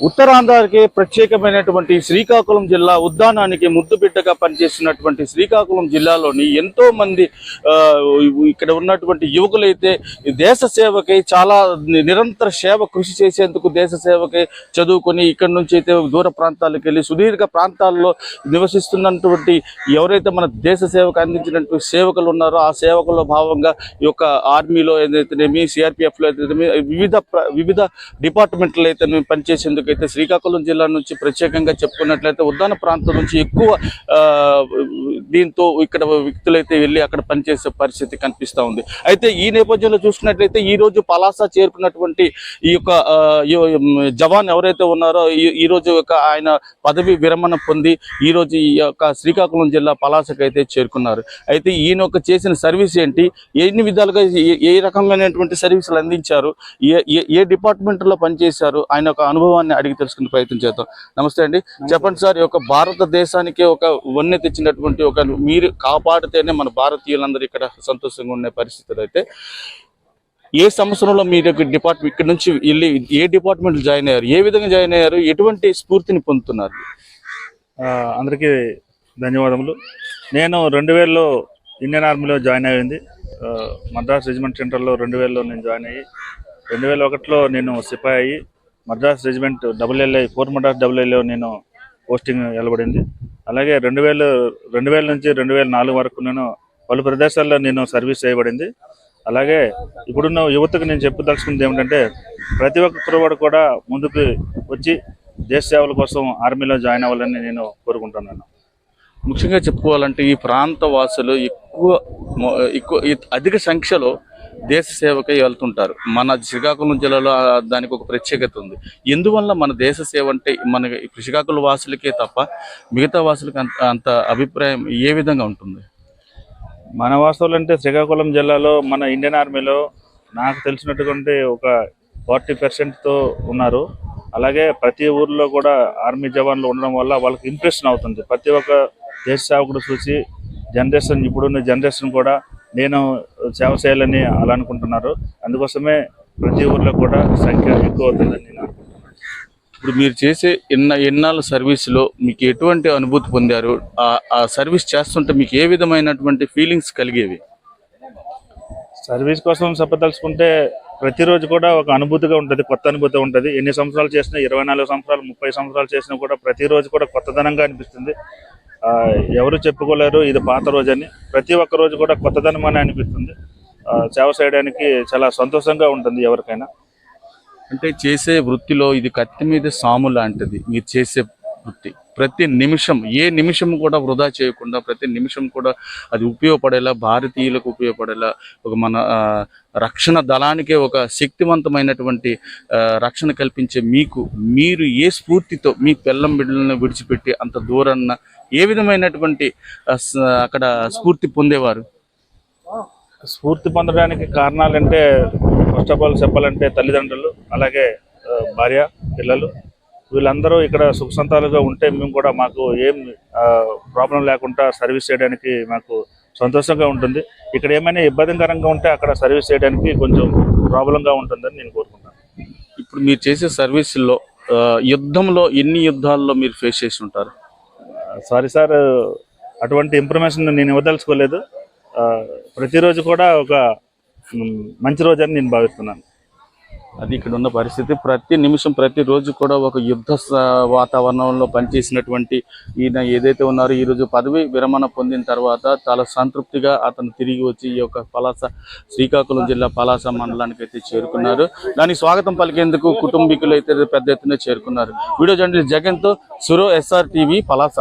ఉత్తరాంధ్రకి ప్రత్యేకమైనటువంటి శ్రీకాకుళం జిల్లా ఉద్దానానికి ముద్దుబిడ్డగా పనిచేస్తున్నటువంటి శ్రీకాకుళం జిల్లాలోని ఎంతో మంది ఇక్కడ ఉన్నటువంటి యువకులైతే దేశ సేవకై చాలా నిరంతర సేవ కృషి చేసేందుకు దేశ సేవకై చదువుకొని ఇక్కడ నుంచి అయితే దూర ప్రాంతాలకు వెళ్ళి సుదీర్ఘ ప్రాంతాల్లో నివసిస్తున్నటువంటి ఎవరైతే మన దేశ సేవకు అందించినటువంటి సేవకులు ఉన్నారో ఆ సేవకుల భావంగా ఈ యొక్క ఆర్మీలో ఏదైతేనేమి సిఆర్పిఎఫ్లో ఏదైతేనేమి వివిధ వివిధ డిపార్ట్మెంట్లు అయితే పనిచేసేందుకు అయితే శ్రీకాకుళం జిల్లా నుంచి ప్రత్యేకంగా చెప్పుకున్నట్లయితే ఉద్దాన ప్రాంతం నుంచి ఎక్కువ దీంతో ఇక్కడ వ్యక్తులు అయితే వెళ్ళి అక్కడ పనిచేసే పరిస్థితి కనిపిస్తూ ఉంది. అయితే ఈ నేపథ్యంలో చూసుకున్నట్లయితే ఈ రోజు పలాస చేరుకున్నటువంటి ఈ యొక్క జవాన్ ఎవరైతే ఉన్నారో ఈ- ఈ రోజు యొక్క ఆయన పదవి విరమణ పొంది ఈ రోజు ఈ యొక్క శ్రీకాకుళం జిల్లా పలాసకు అయితే చేరుకున్నారు. అయితే ఈయన ఒక చేసిన సర్వీస్ ఏంటి? ఎన్ని విధాలుగా ఏ- ఏ రకమైనటువంటి సర్వీసులు అందించారు? ఏ ఏ- ఏ డిపార్ట్మెంట్లో పనిచేశారు? ఆయన ఒక అనుభవాన్ని అడిగి తెలుసుకునే ప్రయత్నం చేద్దాం. నమస్తే అండి. చెప్పండి సార్ ఈ యొక్క భారతదేశానికి ఒక వన్నె తెచ్చినటువంటి ఒక మీరు కాపాడితేనే మన భారతీయులందరూ ఇక్కడ సంతోషంగా ఉండే పరిస్థితులు అయితే ఏ సంవత్సరంలో మీరు డిపార్ట్మెంట్ ఇక్కడ నుంచి వెళ్ళి ఏ డిపార్ట్మెంట్ జాయిన్ అయ్యారు? ఏ విధంగా జాయిన్ అయ్యారు? ఎటువంటి స్ఫూర్తిని పొందుతున్నారు? అందరికీ ధన్యవాదములు. నేను రెండు వేలలో ఇండియన్ ఆర్మీలో జాయిన్ అయ్యింది. మద్రాస్ రెజిమెంట్ సెంటర్లో రెండు వేలలో నేను జాయిన్ అయ్యి రెండు వేల ఒకటిలో నేను సిపాయి అయ్యి Madras regiment double LI four Madras double ఎల్ఐలో నేను పోస్టింగ్ వెలబడింది అలాగే రెండు వేల రెండు వేల నుంచి రెండు వేల నాలుగు వరకు నేను పలు ప్రదేశాల్లో నేను సర్వీస్ చేయబడింది. అలాగే ఇప్పుడున్న యువతకు నేను చెప్పదలుచుకుంది ఏమిటంటే ప్రతి ఒక్క కురవాడు కూడా ముందుకు వచ్చి దేశ సేవల కోసం ఆర్మీలో జాయిన్ అవ్వాలని నేను కోరుకుంటున్నాను. ముఖ్యంగా చెప్పుకోవాలంటే ఈ ప్రాంత వాసులు ఎక్కువ ఎక్కువ ఈ అధిక సంఖ్యలో దేశ సేవకై వెళ్తుంటారు. మన శ్రీకాకుళం జిల్లాలో దానికి ఒక ప్రత్యేకత ఉంది. ఎందువల్ల మన దేశ సేవ అంటే మన శ్రీకాకుళం వాసులకే తప్ప మిగతా వాసులకి అంత అంత అభిప్రాయం ఏ విధంగా ఉంటుంది? మన వాస్తవులు అంటే శ్రీకాకుళం జిల్లాలో మన ఇండియన్ ఆర్మీలో నాకు తెలిసినటువంటి ఒక ఫార్టీ పర్సెంట్తో ఉన్నారు. అలాగే ప్రతి ఊర్లో కూడా ఆర్మీ జవాన్లు ఉండడం వల్ల వాళ్ళకి ఇంప్రెషన్ అవుతుంది. ప్రతి ఒక్క దేశ సేవకుడు చూసి జనరేషన్ ఇప్పుడున్న జనరేషన్ కూడా నేను సేవ చేయాలని అలా అనుకుంటున్నారు. అందుకోసమే ప్రతి ఊర్లో కూడా సంఖ్య ఎక్కువ అవుతుందని నేను అనుకుంటున్నాను. ఇప్పుడు మీరు చేసే ఎన్న ఎన్నాళ్ళ సర్వీస్లో మీకు ఎటువంటి అనుభూతి పొందారు? ఆ- సర్వీస్ చేస్తుంటే మీకు ఏ విధమైనటువంటి ఫీలింగ్స్ కలిగేవి? సర్వీస్ కోసం చెప్పదలుచుకుంటే ప్రతిరోజు కూడా ఒక అనుభూతిగా ఉంటుంది కొత్త అనుభూతి ఉంటుంది. ఎన్ని సంవత్సరాలు చేసినా ఇరవై నాలుగు సంవత్సరాలు ముప్పై సంవత్సరాలు చేసినా కూడా ప్రతిరోజు కూడా కొత్తదనంగా అనిపిస్తుంది. ఎవరు చెప్పుకోలేరు ఇది పాత రోజు అని ప్రతి ఒక్క రోజు కూడా కొత్తదనమని అనిపిస్తుంది. సేవ చేయడానికి చాలా సంతోషంగా ఉంటుంది ఎవరికైనా. అంటే చేసే వృత్తిలో ఇది కత్తి మీద సాము లాంటిది. మీరు చేసే వృత్తి. ప్రతి నిమిషం ఏ నిమిషం కూడా వృధా చేయకుండా ప్రతి నిమిషం కూడా అది ఉపయోగపడేలా భారతీయులకు ఉపయోగపడేలా ఒక మన రక్షణ దళానికే ఒక శక్తివంతమైనటువంటి రక్షణ కల్పించే మీకు మీరు ఏ స్ఫూర్తితో మీ పిల్లం బిడ్డలను విడిచిపెట్టి అంత దూరాన్న ఏ విధమైనటువంటి అక్కడ స్ఫూర్తి పొందేవారు? స్ఫూర్తి పొందడానికి కారణాలంటే ఫస్ట్ ఆఫ్ ఆల్ చెప్పాలంటే తల్లిదండ్రులు అలాగే భార్య పిల్లలు వీళ్ళందరూ ఇక్కడ సుఖ సంతాలుగా ఉంటే మేము కూడా మాకు ఏం ప్రాబ్లం లేకుండా సర్వీస్ చేయడానికి మాకు సంతోషంగా ఉంటుంది. ఇక్కడ ఏమైనా ఇబ్బందికరంగా ఉంటే అక్కడ సర్వీస్ చేయడానికి కొంచెం ప్రాబ్లంగా ఉంటుందని నేను కోరుకుంటాను ఇప్పుడు మీరు చేసే సర్వీసుల్లో యుద్ధంలో ఎన్ని యుద్ధాల్లో మీరు ఫేస్ చేసి ఉంటారు? సారీ సార్ అటువంటి ఇన్ఫర్మేషన్ నేను ఇవ్వదలుచుకోలేదు. ప్రతిరోజు కూడా ఒక మంచి రోజు అని నేను భావిస్తున్నాను. అది ఇక్కడ ఉన్న పరిస్థితి. ప్రతి నిమిషం ప్రతిరోజు కూడా ఒక యుద్ధ స- వాతావరణంలో పనిచేసినటువంటి ఈయన ఏదైతే ఉన్నారో ఈరోజు పదవి విరమణ పొందిన తర్వాత చాలా సంతృప్తిగా అతను తిరిగి వచ్చి ఈ యొక్క పలాస శ్రీకాకుళం జిల్లా పలాస మండలానికి అయితే చేరుకున్నారు. దానికి స్వాగతం పలికేందుకు కుటుంబీకులు అయితే పెద్ద ఎత్తున చేరుకున్నారు. వీడియో జర్నలిస్ట్ జగన్తో సురో ఎస్ఆర్ టీవీ పలాస.